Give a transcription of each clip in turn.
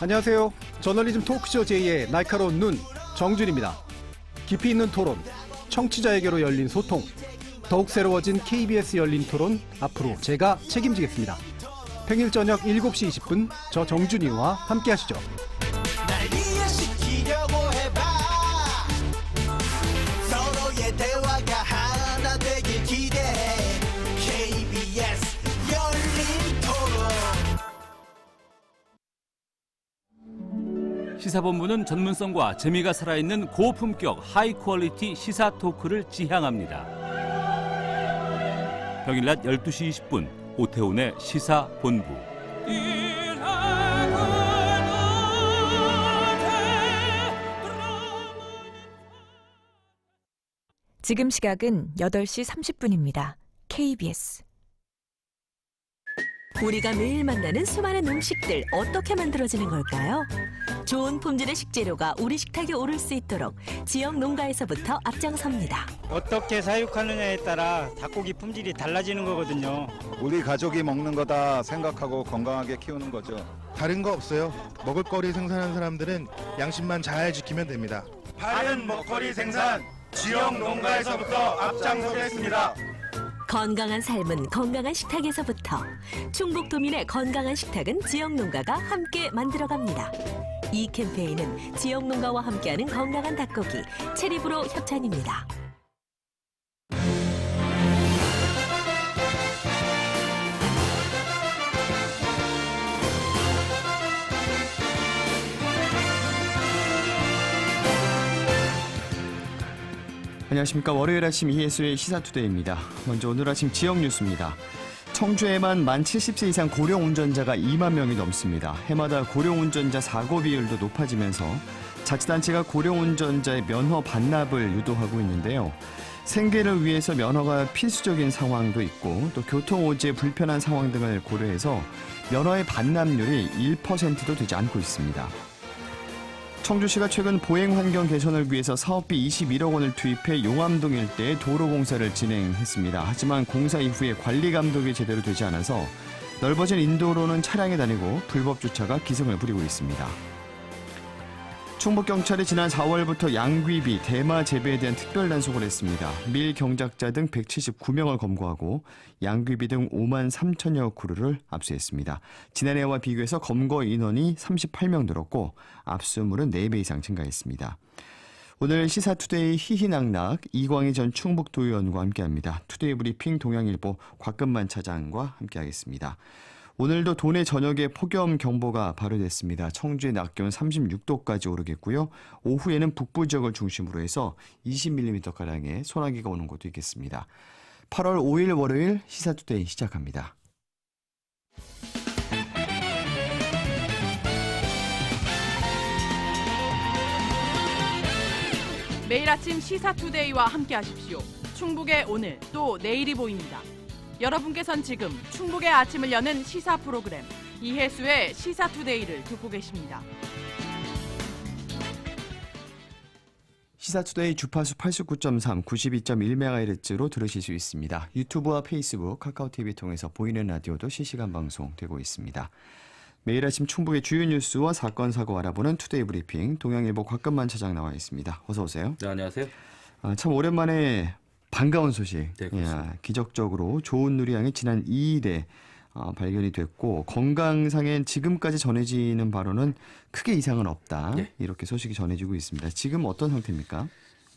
안녕하세요. 저널리즘 토크쇼 제2의 날카로운 눈 정준입니다. 깊이 있는 토론, 청취자에게로 열린 소통, 더욱 새로워진 KBS 열린 토론 앞으로 제가 책임지겠습니다. 평일 저녁 7시 20분 저 정준이와 함께 하시죠. 시사본부는 전문성과 재미가 살아있는 고품격 하이 퀄리티 시사 토크를 지향합니다. 평일 낮 12시 20분 오태훈의 시사본부. 지금 시각은 8시 30분입니다. KBS 우리가 매일 만나는 수많은 음식들 어떻게 만들어지는 걸까요? 좋은 품질의 식재료가 우리 식탁에 오를 수 있도록 지역 농가에서부터 앞장섭니다. 어떻게 사육하느냐에 따라 닭고기 품질이 달라지는 거거든요. 우리 가족이 먹는 거다 생각하고 건강하게 키우는 거죠. 다른 거 없어요. 먹을거리 생산하는 사람들은 양심만 잘 지키면 됩니다. 바른 먹거리 생산 지역 농가에서부터 앞장서겠습니다. 건강한 삶은 건강한 식탁에서부터 충북 도민의 건강한 식탁은 지역 농가가 함께 만들어갑니다. 이 캠페인은 지역 농가와 함께하는 건강한 닭고기 체리브로 협찬입니다. 안녕하십니까 월요일 아침 이해수의 시사투데이입니다. 먼저 오늘 아침 지역 뉴스입니다. 청주에만 만 70세 이상 고령 운전자가 2만 명이 넘습니다. 해마다 고령 운전자 사고 비율도 높아지면서 자치단체가 고령 운전자의 면허 반납을 유도하고 있는데요. 생계를 위해서 면허가 필수적인 상황도 있고 또 교통 오지의 불편한 상황 등을 고려해서 면허의 반납률이 1%도 되지 않고 있습니다. 청주시가 최근 보행 환경 개선을 위해서 사업비 21억 원을 투입해 용암동 일대에 도로 공사를 진행했습니다. 하지만 공사 이후에 관리 감독이 제대로 되지 않아서 넓어진 인도로는 차량이 다니고 불법 주차가 기승을 부리고 있습니다. 충북 경찰이 지난 4월부터 양귀비, 대마 재배에 대한 특별 단속을 했습니다. 밀 경작자 등 179명을 검거하고 양귀비 등 5만 3천여 그루를 압수했습니다. 지난해와 비교해서 검거 인원이 38명 늘었고 압수물은 4배 이상 증가했습니다. 오늘 시사투데이 희희낙낙 이광희 전 충북도의원과 함께합니다. 투데이 브리핑 동양일보 곽근만 차장과 함께하겠습니다. 오늘도 도내 전역에 폭염 경보가 발효됐습니다. 청주의 낮 기온 36도까지 오르겠고요. 오후에는 북부 지역을 중심으로 해서 20mm가량의 소나기가 오는 곳도 있겠습니다. 8월 5일 월요일 시사투데이 시작합니다. 매일 아침 시사투데이와 함께 하십시오. 충북의 오늘 또 내일이 보입니다. 여러분께선 지금 충북의 아침을 여는 시사 프로그램 이해수의 시사투데이를 듣고 계십니다. 시사투데이 주파수 89.3, 92.1MHz로 들으실 수 있습니다. 유튜브와 페이스북, 카카오TV 통해서 보이는 라디오도 실시간 방송되고 있습니다. 매일 아침 충북의 주요 뉴스와 사건 사고 알아보는 투데이 브리핑 동양일보 곽근만 차장 나와 있습니다. 어서 오세요. 네, 안녕하세요. 아, 참 오랜만에 반가운 소식. 네. 예, 기적적으로 좋은 누리양이 지난 2일에 어, 발견이 됐고 건강상엔 지금까지 전해지는 바로는 크게 이상은 없다. 네. 이렇게 소식이 전해지고 있습니다. 지금 어떤 상태입니까?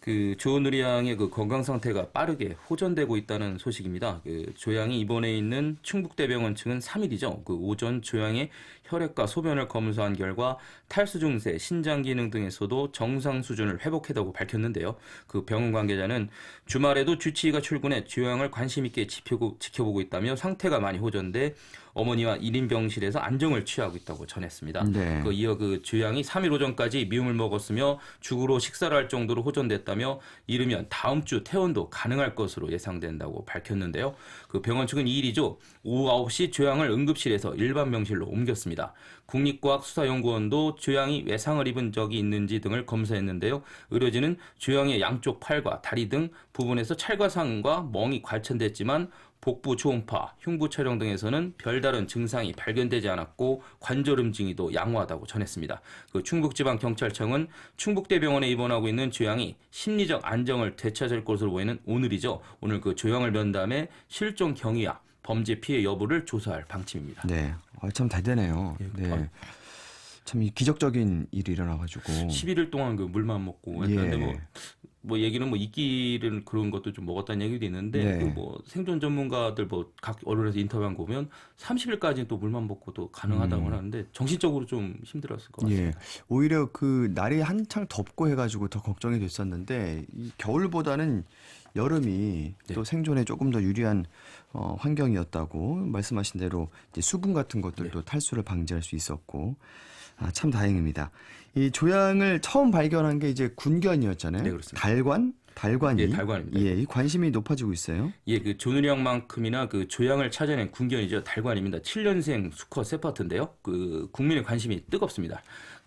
그 조은우리 양의 그 건강 상태가 빠르게 호전되고 있다는 소식입니다. 그 조양이 입원해 있는 충북대병원 측은 3일이죠. 그 오전 조양의 혈액과 소변을 검사한 결과 탈수 증세, 신장 기능 등에서도 정상 수준을 회복했다고 밝혔는데요. 그 병원 관계자는 주말에도 주치의가 출근해 조양을 관심 있게 지켜보고, 있다며 상태가 많이 호전돼 어머니와 1인 병실에서 안정을 취하고 있다고 전했습니다. 네. 그 이어 그 주양이 3일 오전까지 미움을 먹었으며 죽으로 식사를 할 정도로 호전됐다며 이르면 다음 주 퇴원도 가능할 것으로 예상된다고 밝혔는데요. 그 병원 측은 2일이죠. 오후 9시 조양을 응급실에서 일반 병실로 옮겼습니다. 국립과학수사연구원도 조양이 외상을 입은 적이 있는지 등을 검사했는데요. 의료진은 조양의 양쪽 팔과 다리 등 부분에서 찰과상과 멍이 관천됐지만 복부 초음파, 흉부 촬영 등에서는 별다른 증상이 발견되지 않았고 관절 음징이도 양호하다고 전했습니다. 그 충북지방경찰청은 충북대병원에 입원하고 있는 조양이 심리적 안정을 되찾을 것으로 보이는 오늘이죠. 오늘 그 조양을 면담해 실종 경위와 범죄 피해 여부를 조사할 방침입니다. 네, 아, 참 대단해요. 네. 참이 기적적인 일이 일어나가지고 11일 동안 그 물만 먹고 했는데 예. 뭐, 뭐 얘기는 뭐 이끼를 그런 것도 좀 먹었다는 얘기도 있는데 네. 그뭐 생존 전문가들 뭐 각 언론에서 인터뷰한 거 보면 30일까지는 또 물만 먹고도 가능하다고 음. 하는데 정신적으로 좀 힘들었을 것 같습니다. 예. 오히려 그 날이 한창 덥고 해가지고 더 걱정이 됐었는데 이 겨울보다는 여름이 네. 또 생존에 조금 더 유리한 어, 환경이었다고 말씀하신 대로 이제 수분 같은 것들도 네. 탈수를 방지할 수 있었고 아, 참 다행입니다. 이 조양을 처음 발견한 게 이제 군견이었잖아요. 네, 그렇습니다. 달관? 달관이 예, 달관입니다. 예, 이 관심이 높아지고 있어요. 예, 그 조누량만큼이나 그 조양을 찾아낸 군견이죠. 달관입니다. 7년생 수컷 세파트인데요. 그 국민의 관심이 뜨겁습니다.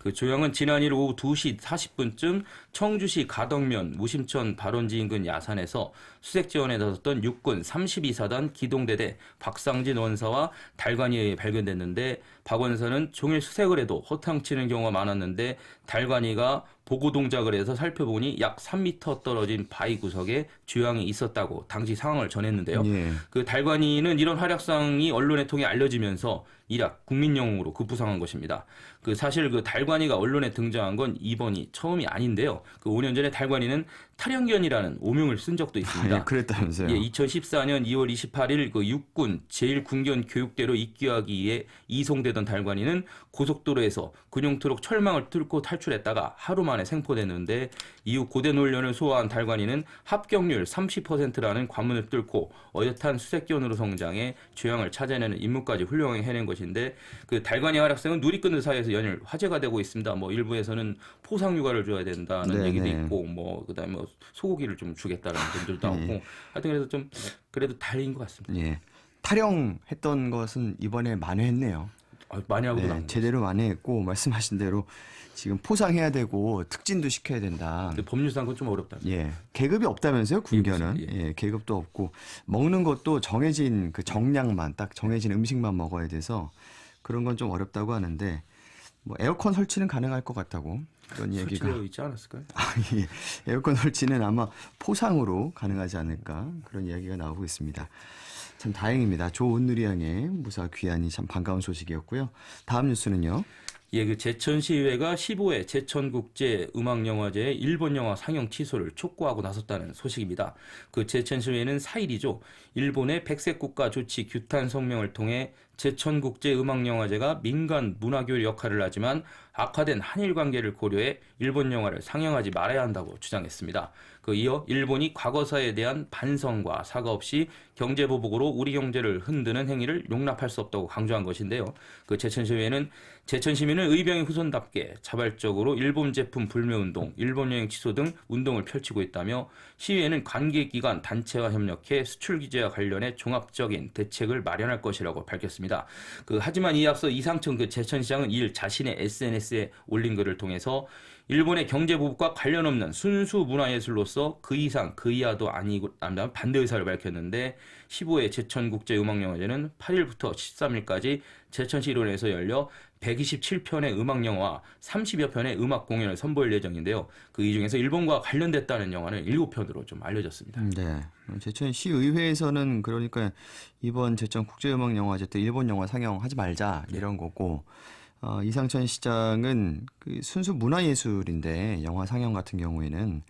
그 조양은 지난 일 오후 2시 40분쯤 청주시 가덕면 무심천 발원지 인근 야산에서 수색 지원에 나섰던 육군 32사단 기동대대 박상진 원사와 달관이에 의해 발견됐는데 박 원사는 종일 수색을 해도 허탕치는 경우가 많았는데 달관이가 보고 동작을 해서 살펴보니 약 3m 떨어진 바위 구석에 조양이 있었다고 당시 상황을 전했는데요. 예. 그 달관이는 이런 활약상이 언론에 통해 알려지면서 이락 국민 영웅으로 급부상한 것입니다. 그 사실 그 달관이가 언론에 등장한 건 이번이 처음이 아닌데요. 그 5년 전에 달관이는 탈영견이라는 오명을 쓴 적도 있습니다. 예, 그랬다면서요. 예, 2014년 2월 28일 그 육군 제1군견 교육대로 입교하기 위해 이송되던 달관이는 고속도로에서 군용 트럭 철망을 뚫고 탈출했다가 하루 만에 생포됐는데 이후 고된 훈련을 소화한 달관이는 합격률 30%라는 관문을 뚫고 어엿한 수색견으로 성장해 죄양을 찾아내는 임무까지 훌륭하게 해낸 것인데 그 달관이 활약상은 누리꾼들 사이에서 연일 화제가 되고 있습니다. 뭐 일부에서는 포상 휴가를 줘야 된다는 네, 얘기도 네. 있고 뭐 그다음에 뭐 소고기를 좀 주겠다는 분들도 네. 나오고 하여튼 그래서 좀 그래도 다행인 것 같습니다. 예. 탈영했던 것은 이번에 만회했네요. 아, 많이 하고도 네. 제대로 만회했고 말씀하신 대로 지금 포상해야 되고 특진도 시켜야 된다. 근데 법률상 그건 좀 어렵다. 예, 계급이 없다면서요? 군견은 예, 예, 계급도 없고 먹는 것도 정해진 그 정량만 딱 정해진 음식만 먹어야 돼서 그런 건 좀 어렵다고 하는데 뭐 에어컨 설치는 가능할 것 같다고 그런 얘기가 있지 않았을까요? 아, 예. 에어컨 설치는 아마 포상으로 가능하지 않을까 그런 이야기가 나오고 있습니다. 참 다행입니다. 조은누리 양의 무사 귀환이 참 반가운 소식이었고요. 다음 뉴스는요. 예, 그 제천시의회가 15회 제천국제 음악영화제 일본 영화 상영 취소를 촉구하고 나섰다는 소식입니다. 그 제천시의회는 4일이죠. 일본의 백색 국가 조치 규탄 성명을 통해 제천국제 음악영화제가 민간 문화교류 역할을 하지만 악화된 한일 관계를 고려해 일본 영화를 상영하지 말아야 한다고 주장했습니다. 그 이어 일본이 과거사에 대한 반성과 사과 없이 경제 보복으로 우리 경제를 흔드는 행위를 용납할 수 없다고 강조한 것인데요. 그 제천시의회는 제천 시민은 의병의 후손답게 자발적으로 일본 제품 불매 운동, 일본 여행 취소 등 운동을 펼치고 있다며 시위에는 관계기관 단체와 협력해 수출 규제와 관련해 종합적인 대책을 마련할 것이라고 밝혔습니다. 그 하지만 이 앞서 이상청 그 제천시장은 이일 자신의 SNS에 올린 글을 통해서 일본의 경제 보복과 관련 없는 순수 문화예술로서 그 이상 그 이하도 아니고 반대 의사를 밝혔는데 15회 제천국제음악영화제는 8일부터 13일까지 제천시 일원에서 열려 127편의 음악 영화 30여 편의 음악 공연을 선보일 예정인데요. 그 이 중에서 일본과 관련됐다는 영화는 7편으로 좀 알려졌습니다. 네. 제천시 의회에서는 그러니까 이번 제천 국제음악 영화제 때 일본 영화 상영하지 말자 이런 거고 어, 이상천 시장은 그 순수 문화예술인데 영화 상영 같은 경우에는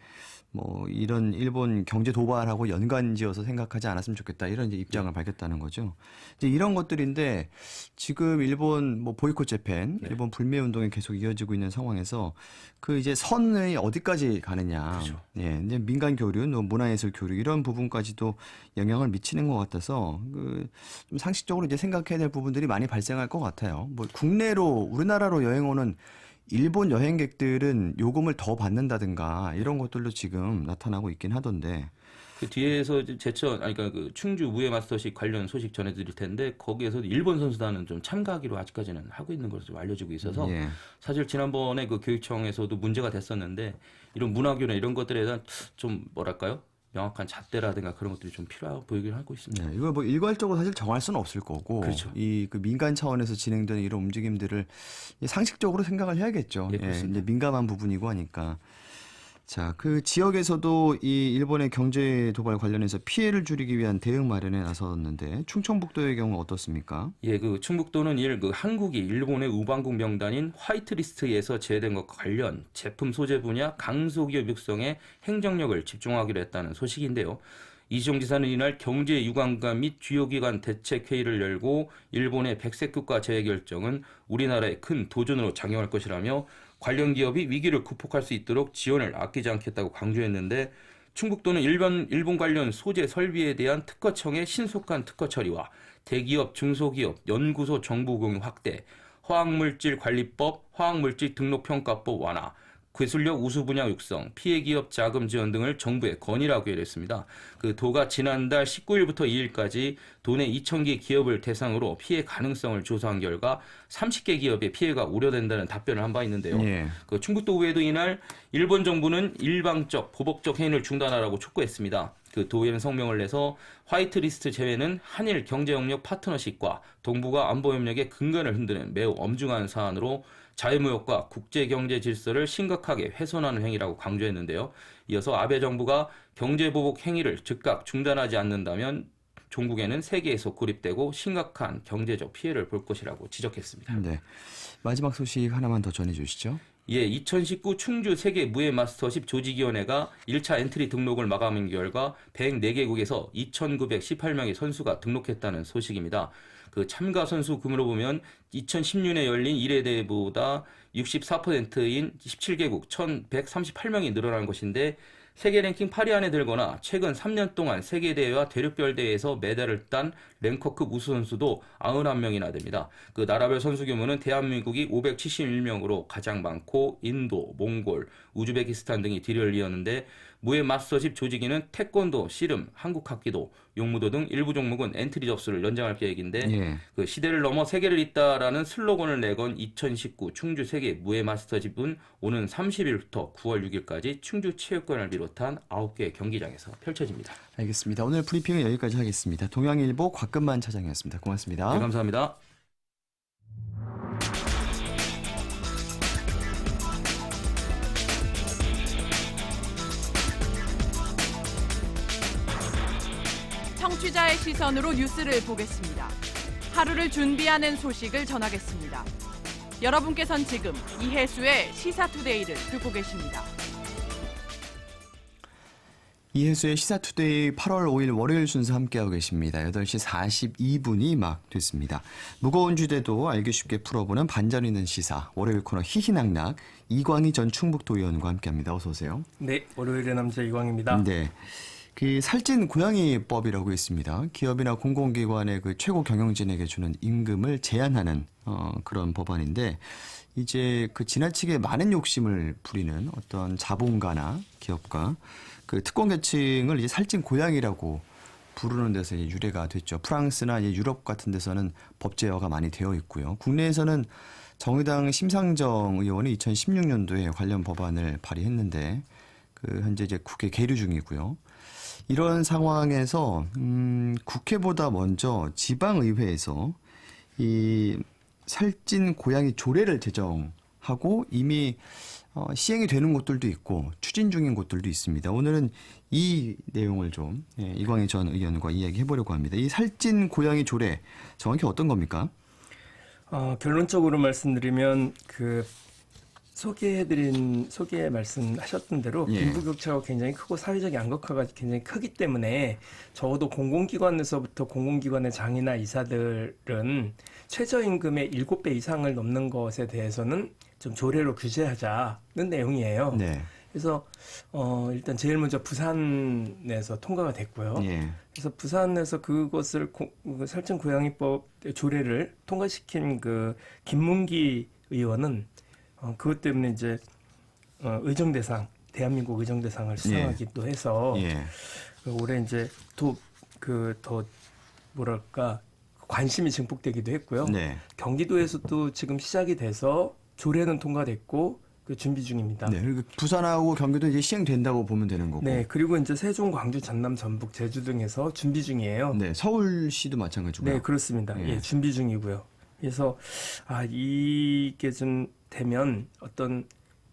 뭐 이런 일본 경제 도발하고 연관지어서 생각하지 않았으면 좋겠다 이런 이제 입장을 밝혔다는 거죠. 이제 이런 것들인데 지금 일본 뭐 보이콧 재팬, 네. 일본 불매 운동이 계속 이어지고 있는 상황에서 그 이제 선이 어디까지 가느냐. 그렇죠. 예, 이제 민간 교류, 또 문화예술 교류 이런 부분까지도 영향을 미치는 것 같아서 그 좀 상식적으로 이제 생각해야 될 부분들이 많이 발생할 것 같아요. 뭐 국내로 우리나라로 여행 오는 일본 여행객들은 요금을 더 받는다든가 이런 것들도 지금 나타나고 있긴 하던데. 그 뒤에서 제천 아니 그러니까 그 충주 우에 마스터십 관련 소식 전해드릴 텐데 거기에서도 일본 선수단은 좀 참가하기로 아직까지는 하고 있는 것으로 좀 알려지고 있어서 예. 사실 지난번에 그 교육청에서도 문제가 됐었는데 이런 문화교나 이런 것들에 대한 좀 뭐랄까요? 명확한 잣대라든가 그런 것들이 좀 필요하고 보이긴 하고 있습니다. 네, 이걸 뭐 일괄적으로 사실 정할 수는 없을 거고 그렇죠. 이그 민간 차원에서 진행되는 이런 움직임들을 이 상식적으로 생각을 해야겠죠. 예. 이제 민감한 부분이고 하니까. 자, 그 지역에서도 이 일본의 경제 도발 관련해서 피해를 줄이기 위한 대응 마련에 나섰는데 충청북도의 경우 어떻습니까? 예, 그 충북도는 일 그 한국이 일본의 우방국 명단인 화이트리스트에서 제외된 것과 관련 제품 소재 분야 강소기업 육성에 행정력을 집중하기로 했다는 소식인데요. 이시정 지사는 이날 경제 유관과 및 주요 기관 대책 회의를 열고 일본의 백색 국가 제외 결정은 우리나라의 큰 도전으로 작용할 것이라며 관련 기업이 위기를 극복할 수 있도록 지원을 아끼지 않겠다고 강조했는데 충북도는 일본, 일본 관련 소재 설비에 대한 특허청의 신속한 특허 처리와 대기업, 중소기업, 연구소 정보 공유 확대, 화학물질 관리법, 화학물질 등록평가법 완화, 기술력 우수 분야 육성, 피해 기업 자금 지원 등을 정부에 건의라고 했습니다. 그 도가 지난달 19일부터 2일까지 도내 2,000개 기업을 대상으로 피해 가능성을 조사한 결과 30개 기업의 피해가 우려된다는 답변을 한 바 있는데요. 예. 그 충북도 의회도 이날 일본 정부는 일방적 보복적 행위를 중단하라고 촉구했습니다. 그 도의회는 성명을 내서 화이트리스트 제외는 한일 경제협력 파트너십과 동북아 안보협력의 근간을 흔드는 매우 엄중한 사안으로 자유무역과 국제경제 질서를 심각하게 훼손하는 행위라고 강조했는데요. 이어서 아베 정부가 경제보복 행위를 즉각 중단하지 않는다면 종국에는 세계에서 고립되고 심각한 경제적 피해를 볼 것이라고 지적했습니다. 네. 마지막 소식 하나만 더 전해 주시죠. 예, 2019 충주 세계 무예 마스터십 조직위원회가 1차 엔트리 등록을 마감한 결과 104개국에서 2,918명의 선수가 등록했다는 소식입니다. 그 참가 선수 금으로 보면 2016년에 열린 1회 대회보다 64%인 17개국 1,138명이 늘어난 것인데 세계 랭킹 8위 안에 들거나 최근 3년 동안 세계 대회와 대륙별 대회에서 메달을 딴 랭커급 우수 선수도 91명이나 됩니다. 그 나라별 선수 규모는 대한민국이 571명으로 가장 많고 인도, 몽골, 우즈베키스탄 등이 뒤를 이었는데 무예 마스터십 조직위는 태권도, 씨름, 한국 합기도, 용무도 등 일부 종목은 엔트리 접수를 연장할 계획인데 예. 그 시대를 넘어 세계를 잇다라는 슬로건을 내건 2019 충주 세계 무예 마스터십은 오는 30일부터 9월 6일까지 충주 체육관을 비롯한 9개 경기장에서 펼쳐집니다. 알겠습니다. 오늘 브리핑은 여기까지 하겠습니다. 동양일보 곽근만 차장이었습니다. 고맙습니다. 네, 감사합니다. 청취자의 시선으로 뉴스를 보겠습니다. 하루를 준비하는 소식을 전하겠습니다. 여러분께선 지금 이해수의 시사투데이를 듣고 계십니다. 이혜수의 시사투데이 8월 5일 월요일 순서 함께하고 계십니다. 8시 42분이 막 됐습니다. 무거운 주제도 알기 쉽게 풀어보는 반전 있는 시사 월요일 코너 희희낙낙 이광희 전 충북도 의원과 함께합니다. 어서 오세요. 네, 월요일의 남자 이광입니다. 네. 그 살찐 고양이법이라고 있습니다. 기업이나 공공기관의 그 최고 경영진에게 주는 임금을 제한하는 어, 그런 법안인데 이제 그 지나치게 많은 욕심을 부리는 어떤 자본가나 기업가 그 특권 계층을 이제 살찐 고양이라고 부르는 데서 이제 유래가 됐죠. 프랑스나 이제 유럽 같은 데서는 법 제어가 많이 되어 있고요. 국내에서는 정의당 심상정 의원이 2016년도에 관련 법안을 발의했는데 그 현재 이제 국회 계류 중이고요. 이런 상황에서 음, 국회보다 먼저 지방의회에서 이 살찐 고양이 조례를 제정하고 이미 어, 시행이 되는 곳들도 있고 추진 중인 곳들도 있습니다. 오늘은 이 내용을 좀 예, 이광희 전 의원과 이야기해 보려고 합니다. 이 살찐 고양이 조례 정확히 어떤 겁니까? 어, 결론적으로 말씀드리면 그 소개해드린 소개 말씀하셨던 대로 예. 빈부격차가 굉장히 크고 사회적 양극화가 굉장히 크기 때문에 적어도 공공기관에서부터 공공기관의 장이나 이사들은 최저임금의 7배 이상을 넘는 것에 대해서는 좀 조례로 규제하자는 내용이에요. 네. 그래서 어 일단 제일 먼저 부산에서 통과가 됐고요. 예. 그래서 부산에서 그것을 고, 그 살찐 고양이법 조례를 통과시킨 그 김문기 의원은 어, 그것 때문에 이제 어, 의정 대상 대한민국 의정 대상을 수상하기도 해서 예. 그 올해 이제 또 그 더 뭐랄까 관심이 증폭되기도 했고요. 네. 경기도에서도 지금 시작이 돼서 조례는 통과됐고 그 준비 중입니다. 네, 그리고 부산하고 경기도 이제 시행된다고 보면 되는 거고. 네, 그리고 이제 세종, 광주, 전남, 전북, 제주 등에서 준비 중이에요. 네, 서울시도 마찬가지고요. 네, 그렇습니다. 예. 예, 준비 중이고요. 그래서 아 이게 좀 되면 어떤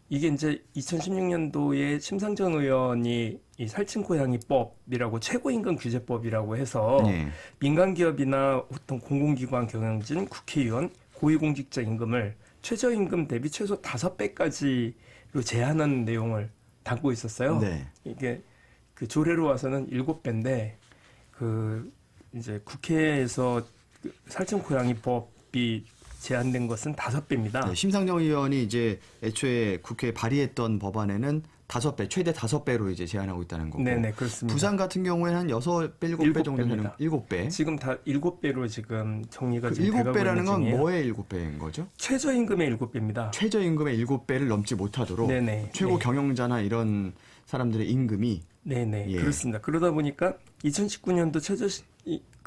이게 이제 2016년도에 심상정 의원이 이 살찐 고양이법이라고 최고임금 규제법이라고 해서 네. 민간 기업이나 어떤 공공기관 경영진, 국회의원, 고위공직자 임금을 최저임금 대비 최소 다섯 배까지로 제한하는 내용을 담고 있었어요. 네. 이게 그 조례로 와서는 일곱 배인데 그 이제 국회에서 그 살찐 고양이법이 제한된 것은 다섯 배입니다. 네, 심상정 의원이 이제 애초에 국회에 발의했던 법안에는 다섯 배, 최대 다섯 배로 이제 제한하고 있다는 거고. 네네 그렇습니다. 부산 같은 경우에는 한 여섯 배, 일곱 배 정도 되는. 일곱 배. 지금 다 일곱 배로 지금 정리가 그 지금 일곱 배라는 건 중이에요. 뭐의 일곱 배인 거죠? 최저임금의 일곱 배입니다. 최저임금의 일곱 배를 넘지 못하도록 네네. 최고 네. 경영자나 이런 사람들의 임금이 네네 예. 그렇습니다. 그러다 보니까 2019년도 최저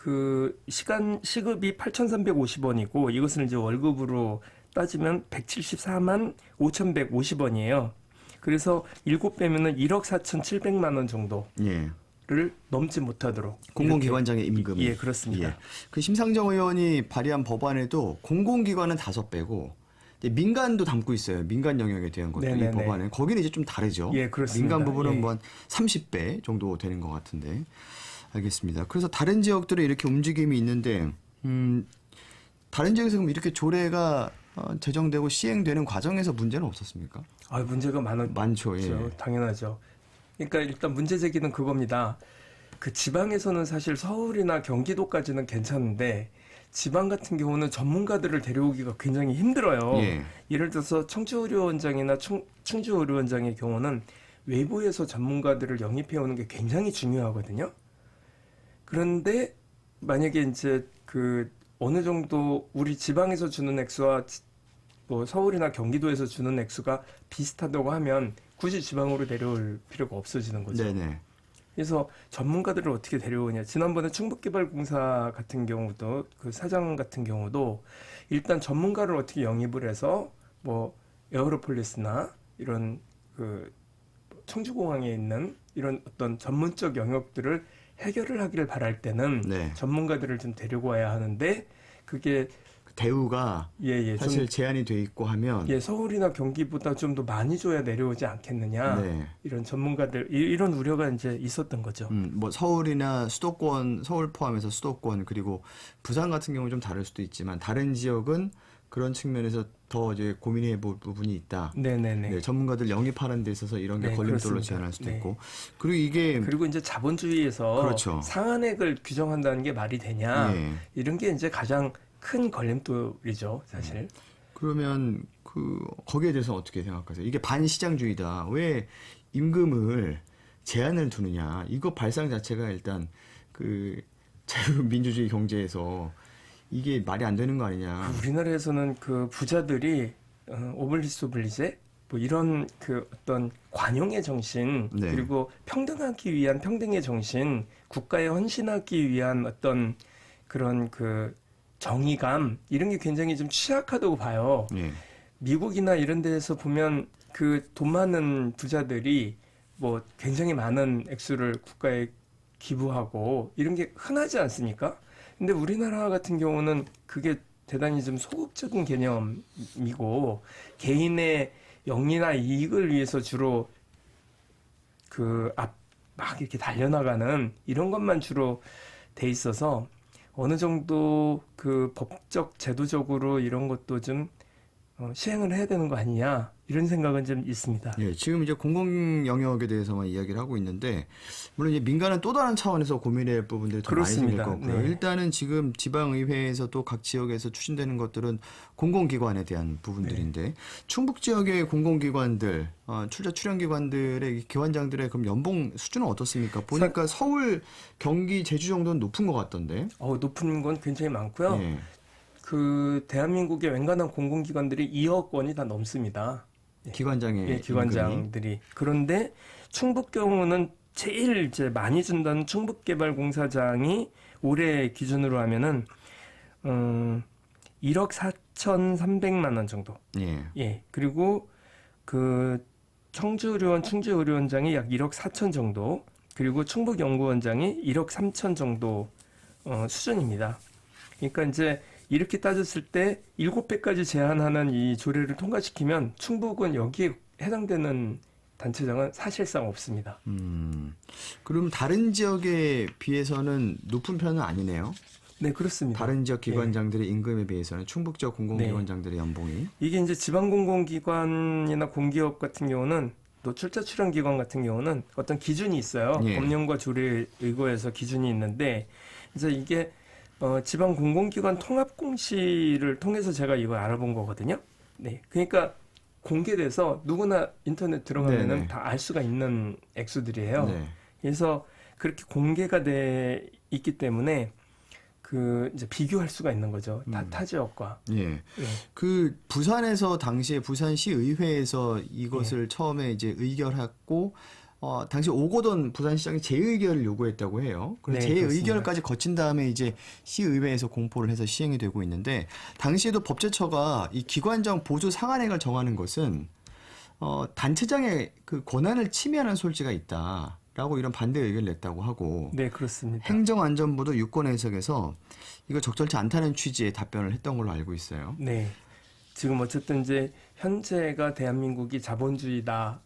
그 시간 시급이 8,350원이고 이것을 이제 월급으로 따지면 174만 5,150원이에요. 그래서 일곱 배면은 1억 4,700만 원 정도를 예. 넘지 못하도록 공공기관장의 임금이 예 그렇습니다. 예. 그 심상정 의원이 발의한 법안에도 공공기관은 다섯 배고 민간도 담고 있어요. 민간 영역에 대한 것도 이. 법안은 거기는 이제 좀 다르죠. 예, 그렇습니다. 민간 부분은 예. 뭐한 30배 정도 되는 것 같은데 알겠습니다. 그래서 다른 지역들은 이렇게 움직임이 있는데 음, 다른 지역에서 그럼 이렇게 조례가 어, 제정되고 시행되는 과정에서 문제는 없었습니까? 아 문제가 많았죠. 많죠. 예. 당연하죠. 그러니까 일단 문제 제기는 그겁니다. 그 지방에서는 사실 서울이나 경기도까지는 괜찮은데 지방 같은 경우는 전문가들을 데려오기가 굉장히 힘들어요. 예. 예를 들어서 청주의료원장이나 충, 충주의료원장의 경우는 외부에서 전문가들을 영입해 오는 게 굉장히 중요하거든요. 그런데 만약에 이제 그 어느 정도 우리 지방에서 주는 액수와 지- 뭐 서울이나 경기도에서 주는 액수가 비슷하다고 하면 굳이 지방으로 내려올 필요가 없어지는 거죠. 네네. 그래서 전문가들을 어떻게 데려오냐. 지난번에 충북개발공사 같은 경우도 그 사장 같은 경우도 일단 전문가를 어떻게 영입을 해서 뭐 에어로폴리스나 이런 그 청주공항에 있는 이런 어떤 전문적 영역들을 해결을 하기를 바랄 때는 네. 전문가들을 좀 데리고 와야 하는데 그게 대우가 예예 좀 사실 제한이 돼 있고 하면 예, 서울이나 경기보다 좀 더 많이 줘야 내려오지 않겠느냐. 네. 이런 전문가들 이- 이런 우려가 이제 있었던 거죠. 음, 뭐 서울이나 수도권, 서울 포함해서 수도권 그리고 부산 같은 경우는 좀 다를 수도 있지만 다른 지역은 그런 측면에서 더 이제 고민해 볼 부분이 있다. 네네네. 네, 전문가들 영입하는 데 있어서 이런 게 네, 걸림돌로. 제한할 수도 네. 있고 그리고 이게 그리고 이제 자본주의에서 그렇죠. 상한액을 규정한다는 게 말이 되냐 예. 이런 게 이제 가장 큰 걸림돌이죠 사실. 그러면 그 거기에 대해서 어떻게 생각하세요? 이게 반시장주의다. 왜 임금을 제한을 두느냐? 이거 발상 자체가 일단 그 자유민주주의 경제에서 이게 말이 안 되는 거 아니냐? 우리나라에서는 그 부자들이 어, 오블리스 오블리제 뭐 이런 그 어떤 관용의 정신 네. 그리고 평등하기 위한 평등의 정신 국가에 헌신하기 위한 어떤 그런 그 정의감 이런 게 굉장히 좀 취약하다고 봐요. 예. 미국이나 이런 데에서 보면 그 돈 많은 부자들이 뭐 굉장히 많은 액수를 국가에 기부하고 이런 게 흔하지 않습니까? 근데 우리나라 같은 경우는 그게 대단히 좀 소극적인 개념이고 개인의 영리나 이익을 위해서 주로 그 앞 막 이렇게 달려나가는 이런 것만 주로 돼 있어서 어느 정도 그 법적 제도적으로 이런 것도 좀 어, 시행을 해야 되는 거 아니냐 이런 생각은 좀 있습니다. 예, 지금 이제 공공 영역에 대해서만 이야기를 하고 있는데 물론 이제 민간은 또 다른 차원에서 고민할 부분들이 더 많이 생길 그렇습니다. 거고요. 네. 일단은 지금 지방의회에서 또 각 지역에서 추진되는 것들은 공공기관에 대한 부분들인데 네. 충북 지역의 공공기관들 어, 출자 출연기관들의 이 기관장들의 그럼 연봉 수준은 어떻습니까? 보니까 서울, 경기, 제주 정도는 높은 것 같던데. 어, 높은 건 굉장히 많고요. 예. 그 대한민국의 웬간한 공공기관들이 2억 원이 다 넘습니다. 기관장의 예, 기관장들이. 그런데 충북 경우는 제일 이제 많이 준다는 충북개발공사장이 올해 기준으로 하면은 음, 1억 4,300만 원 정도. 임금이. 예. 예. 그리고 그 청주의료원, 충주의료원장이 약 1억 4천 정도, 그리고 충북연구원장이 1억 3천 정도 어, 수준입니다. 그러니까 이제 이렇게 따졌을 때 7배까지 제한하는 이 조례를 통과시키면 충북은 여기에 해당되는 단체장은 사실상 없습니다. 음. 그럼 다른 지역에 비해서는 높은 편은 아니네요. 네, 그렇습니다. 다른 지역 기관장들의 임금에 비해서는 충북 지역 공공기관장들의 연봉이 이게 이제 지방 공공기관이나 공기업 같은 경우는 또 출자 출연 기관 같은 경우는 어떤 기준이 있어요. 예. 법령과 조례에 의거해서 기준이 있는데 이제 이게 어, 지방 공공기관 통합 공시를 통해서 제가 이걸 알아본 거거든요. 네, 그러니까 공개돼서 누구나 인터넷 들어가면은. 다 알 수가 있는 액수들이에요. 네. 그래서 그렇게 공개가 돼 있기 때문에 그 이제 비교할 수가 있는 거죠. 타, 음. 타 지역과. 예. 예. 그 부산에서 당시에 부산시 의회에서 예. 이것을 처음에 이제 의결했고 어 당시 오고돈 부산시장이 재의결을 요구했다고 해요. 그래서 네, 재의결까지 거친 다음에 이제 시의회에서 공포를 해서 시행이 되고 있는데 당시에도 법제처가 이 기관장 보조 상한액을 정하는 것은 어 단체장의 그 권한을 침해하는 소지가 있다 라고 이런 반대 의견을 냈다고 하고 네, 그렇습니다. 행정안전부도 유권 해석에서 이거 적절치 않다는 취지의 답변을 했던 걸로 알고 있어요. 네. 지금 어쨌든 이제 현재가 대한민국이 자본주의다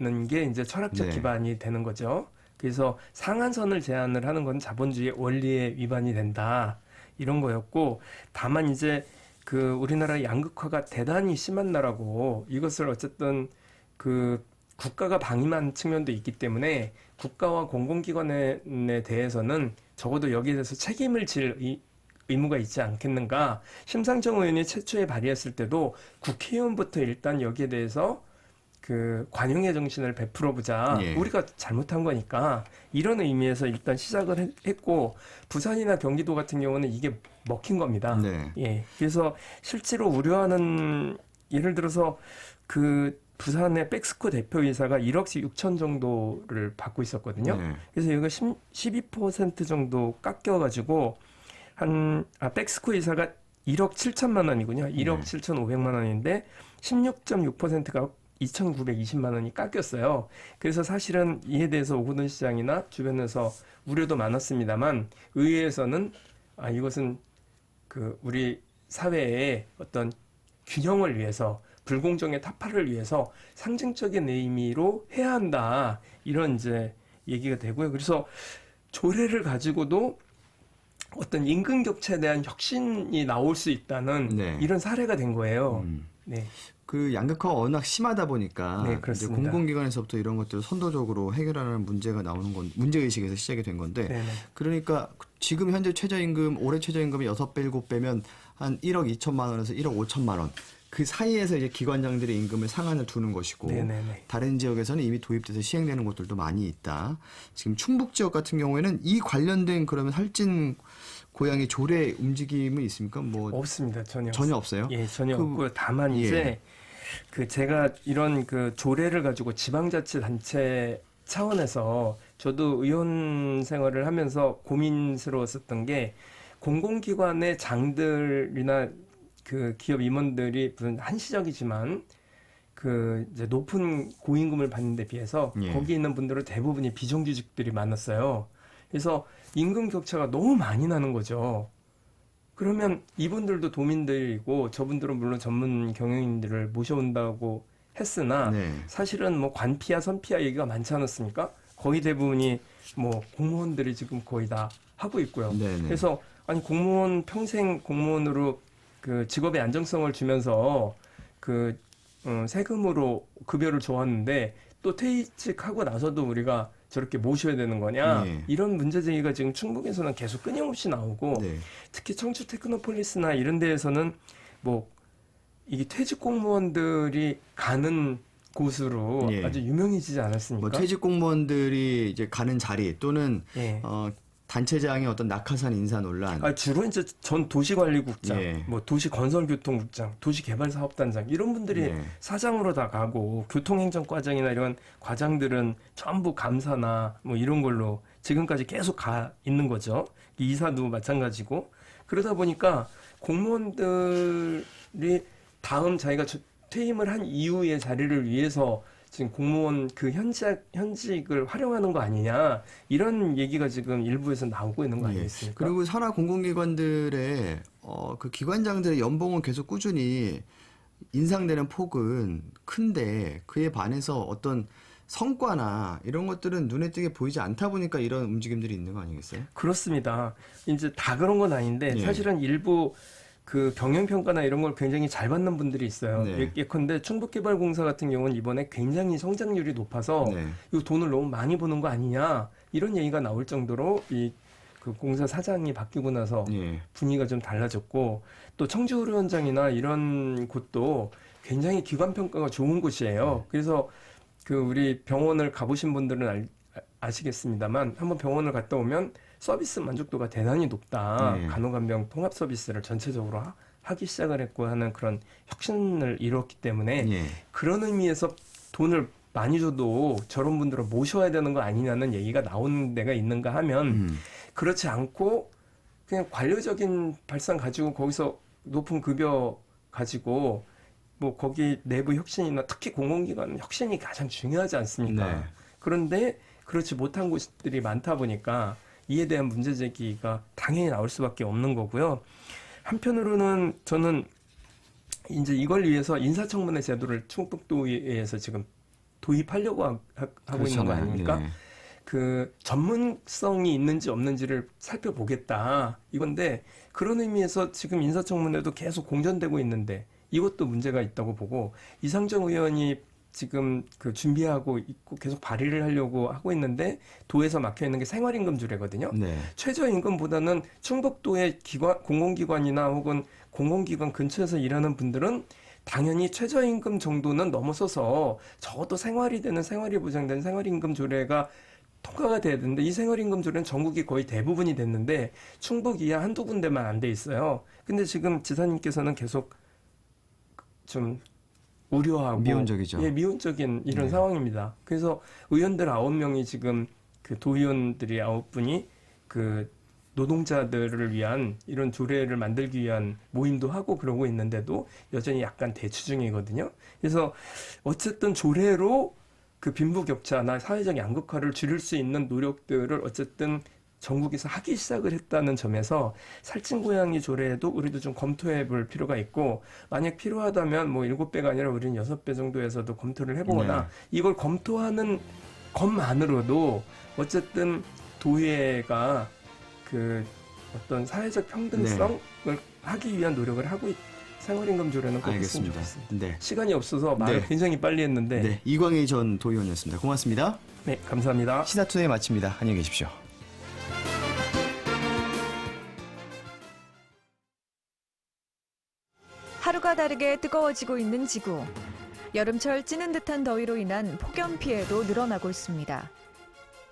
는 게 이제 철학적 네. 기반이 되는 거죠. 그래서 상한선을 제한을 하는 건 자본주의 원리에 위반이 된다. 이런 거였고 다만 이제 그 우리나라 양극화가 대단히 심한 나라고 이것을 어쨌든 그 국가가 방임한 측면도 있기 때문에 국가와 공공기관에 대해서는 적어도 여기에 대해서 책임을 질 의, 의무가 있지 않겠는가. 심상정 의원이 최초에 발의했을 때도 국회의원부터 일단 여기에 대해서 그 관용의 정신을 베풀어 보자. 예. 우리가 잘못한 거니까 이런 의미에서 일단 시작을 했- 했고 부산이나 경기도 같은 경우는 이게 먹힌 겁니다. 네. 예. 그래서 실제로 우려하는 예를 들어서 그 부산의 백스코 대표이사가 1억 6천 정도를 받고 있었거든요. 네. 그래서 이거 12% 정도 깎여가지고 한, 아, 백스코 이사가 1억 7천만 원이군요. 1억 네. 7,500만 원인데 16.6%가 2,920만 원이 깎였어요. 그래서 사실은 이에 대해서 오고돈 시장이나 주변에서 우려도 많았습니다만 의회에서는 아, 이것은 그 우리 사회의 어떤 균형을 위해서 불공정의 타파를 위해서 상징적인 의미로 해야 한다. 이런 이제 얘기가 되고요. 그래서 조례를 가지고도 어떤 임금 격차에 대한 혁신이 나올 수 있다는 네. 이런 사례가 된 거예요. 음. 네. 그 양극화가 워낙 심하다 보니까 네, 이제. 공공기관에서부터 이런 것들을 선도적으로 해결하는 문제가 나오는 건 문제 의식에서 시작이 된 건데 네네. 그러니까 지금 현재 최저임금 올해 최저임금이 6배 7배면 한 1억 2천만 원에서 1억 5천만 원. 그 사이에서 이제 기관장들의 임금을 상한을 두는 것이고 네네네. 다른 지역에서는 이미 도입돼서 시행되는 곳들도 많이 있다. 지금 충북 지역 같은 경우에는 이 관련된 그러면 할진 고양이 조례 움직임은 있습니까? 뭐 없습니다. 전혀. 전혀 없어요? 예, 전혀 그- 없고 다만 예. 이제 그 제가 이런 그 조례를 가지고 지방자치단체 차원에서 저도 의원 생활을 하면서 고민스러웠었던 게 공공기관의 장들이나 그 기업 임원들이 무슨 한시적이지만 그 이제 높은 고임금을 받는 데 비해서 예. 거기 있는 분들은 대부분이 비정규직들이 많았어요. 그래서 임금 격차가 너무 많이 나는 거죠. 그러면 이분들도 도민들이고 저분들은 물론 전문 경영인들을 모셔온다고 했으나 네. 사실은 뭐 관피야 선피야 얘기가 많지 않았습니까? 거의 대부분이 뭐 공무원들이 지금 거의 다 하고 있고요. 네네. 그래서 아니 공무원 평생 공무원으로 그 직업의 안정성을 주면서 그 어, 세금으로 급여를 줘왔는데 또 퇴직하고 나서도 우리가 저렇게 모셔야 되는 거냐 예. 이런 문제 제기가 지금 충북에서는 계속 끊임없이 나오고 네. 특히 청주 테크노폴리스나 이런 데에서는 뭐 이게 퇴직 공무원들이 가는 곳으로 예. 아주 유명해지지 않았습니까? 뭐 퇴직 공무원들이 이제 가는 자리 또는 예. 어, 단체장의 어떤 낙하산 인사 논란. 아, 주로 이제 전 도시관리국장, 예. 뭐 도시건설교통국장, 도시개발사업단장 이런 분들이 예. 사장으로 다 가고 교통행정과장이나 이런 과장들은 전부 감사나 뭐 이런 걸로 지금까지 계속 가 있는 거죠. 이사도 마찬가지고 그러다 보니까 공무원들이 다음 자기가 저- 퇴임을 한 이후의 자리를 위해서 지금 공무원 그 현직 현직을 활용하는 거 아니냐 이런 얘기가 지금 일부에서 나오고 있는 거 예. 아니겠습니까? 그리고 산하 공공기관들의 어, 그 기관장들의 연봉은 계속 꾸준히 인상되는 폭은 큰데 그에 반해서 어떤 성과나 이런 것들은 눈에 띄게 보이지 않다 보니까 이런 움직임들이 있는 거 아니겠어요? 그렇습니다. 이제 다 그런 건 아닌데 예. 사실은 일부 그 경영 평가나 이런 걸 굉장히 잘 받는 분들이 있어요. 네. 예- 예컨대 충북개발공사 같은 경우는 이번에 굉장히 성장률이 높아서 네. 이 돈을 너무 많이 버는 거 아니냐 이런 얘기가 나올 정도로 이 그 공사 사장이 바뀌고 나서 예. 분위기가 좀 달라졌고 또 청주의료원장이나 이런 곳도 굉장히 기관 평가가 좋은 네. 곳이에요. 그래서 그 우리 병원을 가보신 분들은 알, 아시겠습니다만 한번 병원을 갔다 오면 서비스 만족도가 대단히 높다. 네. 간호간병 통합 서비스를 전체적으로 하, 하기 시작을 했고 하는 그런 혁신을 이뤘기 때문에 예. 그런 의미에서 돈을 많이 줘도 저런 분들을 모셔야 되는 거 아니냐는 얘기가 나오는 데가 있는가 하면 음. 그렇지 않고 그냥 관료적인 발상 가지고 거기서 높은 급여 가지고 뭐 거기 내부 혁신이나 특히 공공기관 혁신이 가장 중요하지 않습니까? 네. 그런데 그렇지 못한 곳들이 많다 보니까 이에 대한 문제 제기가 당연히 나올 수밖에 없는 거고요. 한편으로는 저는 이제 이걸 위해서 인사청문회 제도를 충북도에서 지금 도입하려고 하, 고 있는 거. 아닙니까? 예. 그 전문성이 있는지 없는지를 살펴보겠다 이건데 그런 의미에서 지금 인사청문회도 계속 공전되고 있는데 이것도 문제가 있다고 보고 이상정 의원이 지금 그 준비하고 있고 계속 발의를 하려고 하고 있는데 도에서 막혀 있는 게 생활임금 주례거든요. 네. 최저임금보다는 충북도의 기관 공공기관이나 혹은 공공기관 근처에서 일하는 분들은 당연히 최저임금 정도는 넘어서서 적어도 생활이 되는 생활이 보장된 생활임금 조례가 통과가 돼야 되는데 이 생활임금 조례는 전국이 거의 대부분이 됐는데 충북 이하 한두 군데만 안 돼 있어요. 근데 지금 지사님께서는 계속 좀 우려하고 미온적이죠. 예, 미온적인 이런 네. 상황입니다. 그래서 의원들 아홉 명이 지금 그 도의원들이 아홉 분이 그 노동자들을 위한 이런 조례를 만들기 위한 모임도 하고 그러고 있는데도 여전히 약간 대치 중이거든요. 그래서 어쨌든 조례로 그 빈부격차나 사회적 양극화를 줄일 수 있는 노력들을 어쨌든 전국에서 하기 시작을 했다는 점에서 살찐 고양이 조례에도 우리도 좀 검토해 볼 필요가 있고 만약 필요하다면 뭐 일곱 배가 아니라 우리는 여섯 배 정도에서도 검토를 해보거나 네. 이걸 검토하는 것만으로도 어쨌든 도의회가 그 어떤 사회적 평등성을 하기 위한 노력을 하고 있, 생활임금 조례는 꼭 알겠습니다. 좋겠습니다. 네. 시간이 없어서 말을 네. 굉장히 빨리 했는데 네. 이광희 전 도의원이었습니다. 고맙습니다. 네, 감사합니다. 시사투데이 마칩니다. 안녕히 계십시오. 하루가 다르게 뜨거워지고 있는 지구. 여름철 찌는 듯한 더위로 인한 폭염 피해도 늘어나고 있습니다.